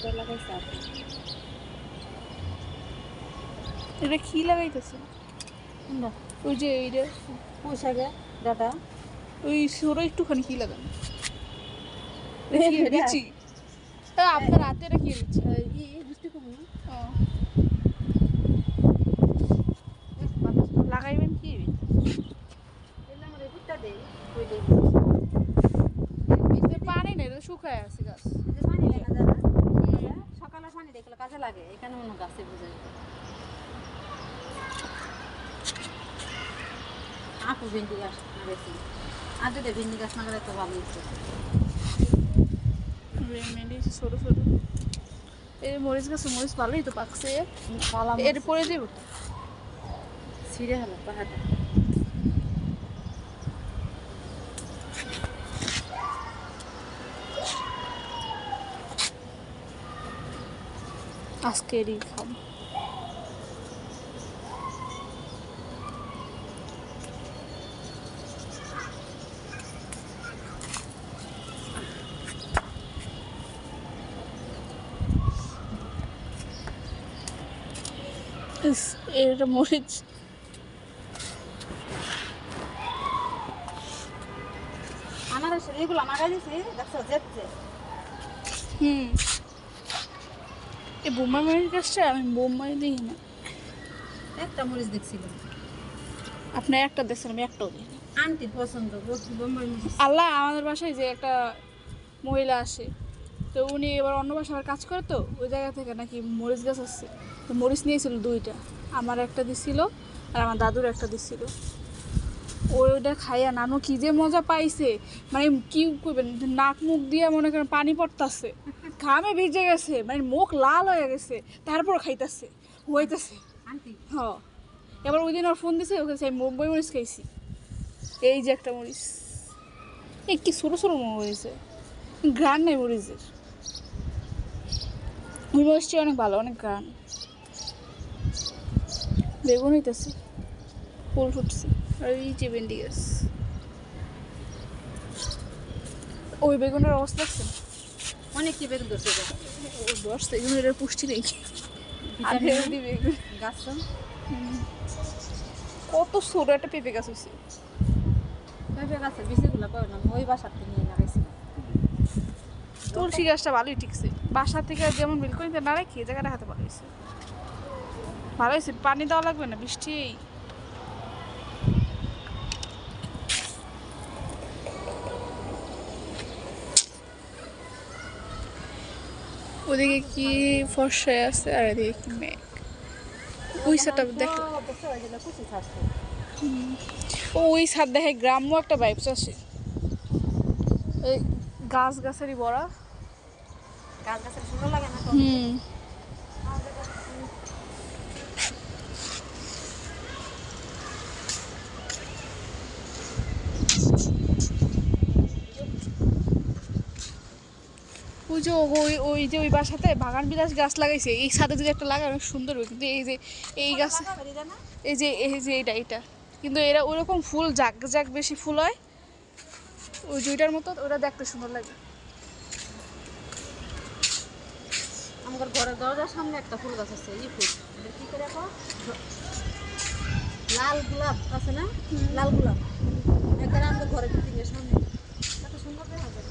ওটা লাগাইছে আর এটা কি লাগাইতেছে? ওই যে এইটা পোশাকে ডাটা। ওই ছোট একটুখানি কি লাগানো? দিচ্ছি আপনার হাতে দিচ্ছি কম ও, এক বাতাস লাগাইবেন কি? পানি নেই শুকায় আছে গাছ যে পানি লাগে না দাদা এটা পানি কাজে লাগে এখানে মনে গাছে বোঝাই আপু ভেন্ডি গাছ লাগাইছি আর যদি ভেন্ডি গাছ না লাগাই তো ভালো হচ্ছে মেনলি ছোট ছোট। এই মরিচ গাছে মরিচ ভালোই তো পাকছে। পালা এর পরে দেবো? ছিঁড়ে হলো পাহাড়টা আজকে এরই খাব এটা মরিচ। আনারস এগুলো মারা দিছি দেখছ যেতে হুম। এই বোম্বাই মরিচ গাছটা আমি বোম্বাই দেখি না। একটা মরিচ দেখছিলাম। আপনি একটা দেখছেন আমি একটাও দিই আন্টির পছন্দ বোম্বাই মরিচ। আল্লাহ আমাদের বাসায় যে একটা মহিলা আসে তো উনি এবার অন্য বাসায় কাজ করে তো ওই জায়গা থেকে নাকি মরিচ গাছ আসছে। তো মরিচ নিয়েছিল দুইটা আমার একটা দিছিল আর আমার দাদুর একটা দিছিল। ওই ওইটা খাইয়া নানু কি যে মজা পাইছে মানে কি করবেন নাক মুখ দিয়ে মনে করেন পানি পড়তাছে। ঘামে ভিজে গেছে মানে মুখ লাল হয়ে গেছে তারপর খাইতাছে হইতাছে আন্টি? হ এবার ওই দিন ওর ফোন দিছে ওকে আমি মুম্বাই মরিচ খাইছি। এই যে একটা মরিচ। এই কি ছোটো ছোটো মরিচ গ্রান নেই মরিচের। ওই মরিচটি অনেক ভালো অনেক গ্রান বেগুন হইতেছে ফুল ফুটছে আর এই যে ভেন্ডি গাছ। ওই বেগুনের অবস্থা দেখছেন অনেক কি বেগুন ধরছে। ও দশ এগুলো এটার পুষ্টি নেই। গাছ কত ছোট একটা পেঁপে গাছ হয়েছে পেঁপে গাছের বিচিগুলো পাবে না ওই বাসার থেকে নিয়ে লাগাইছিলাম তুলসী গাছটা ভালোই ঠিকছে বাসা থেকে যেমন বিলকুল না রেখে জায়গাটা হাতে ভালো হয়েছে ভালো হয়েছে পানি দেওয়া লাগবে না বৃষ্টি। ওদিকে কি ফর্সায় আছে আর এদিকে কি মেঘ? ওই সাইডটা দেখ। ওই সাইড দেখে গ্রাম্য একটা ভাইবস আছে এই গাছ গাছেরই বড়া গাছ গাছের সুন্দর লাগে না হুম। ওই যে ওই ওই যে ওই বাসাতে বাগান বিলাস গাছ লাগাইছে এই ছাদে যদি একটা লাগায় অনেক সুন্দর হবে। কিন্তু এই যে এই গাছ? এই যে এই যে এটা এটা কিন্তু এরা ওরকম ফুল জাগ জাগ বেশি ফুল হয়। ওই জুইটার মতো ওরা দেখতে সুন্দর লাগে। আমার ঘরের দরজার সামনে একটা ফুল গাছ আছে এই ফুল। কি করে লাল গোলাপ আছে না? লাল গোলাপ। আমাদের ঘরের বিল্ডিংয়ের সামনে কত সুন্দর দেখা যায়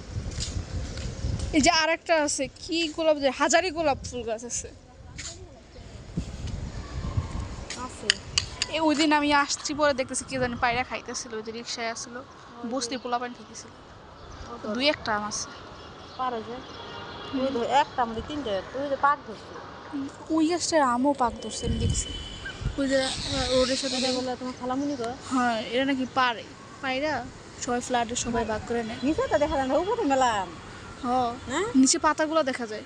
এই যে আর একটা আছে কি গোলাপ যে হাজারি গোলাপ ফুল গাছ আছে। এই ওই দিন আমি আসছি পরে দেখতেছি কে জানি পায়রা খাইতেছিল ওই যে রিক্সায় আসছিল বস্তি পোলা পানি খাইতেছিল। দুই একটা আম আছে। পারে যে। ওই ধর একটা আমাদের তিনটে তুই যে পাক ধরছি। ওই গাছটার আমও পাক ধরছে আমি দেখছি। ওই যে রোডের সাথে বলে তোমার খালামুনি গো হ্যাঁ এরা নাকি পারে। পায়রা সবাই ফ্ল্যাটে সবাই ভাগ করে নেয়। নিচে তো দেখা যায় না উপরে মেলাম। হ্যাঁ। হ্যাঁ? নিচে পাতাগুলো দেখা যায়।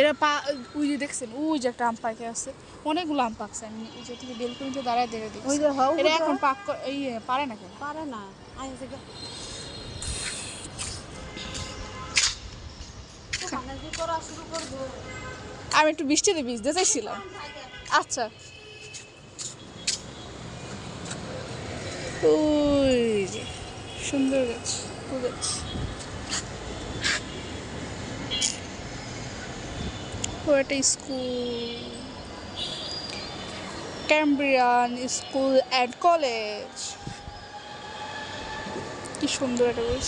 এরা পা ওই যে দেখছেন ওই যে একটা আম পাকে আছে। অনেকগুলো আম পাকছে আমি এই যে থেকে বেলকুনিতে দাঁড়ায় দেখে ওই যে হও এরা এখন পাক এই পারে না কেন? পারে না। আমি একটু বৃষ্টিতে ভিজতে চাইছিলাম। আচ্ছা। ওই যে সুন্দর গাছ ফুল গাছ। একটা school Cambrian school and college কি সুন্দর একটা বেশ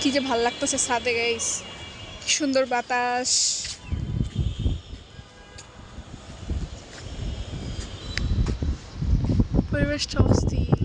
কি যে ভালো লাগতেছে সাদে গাইস কি সুন্দর বাতাস। পরিবেশটা অস্থির।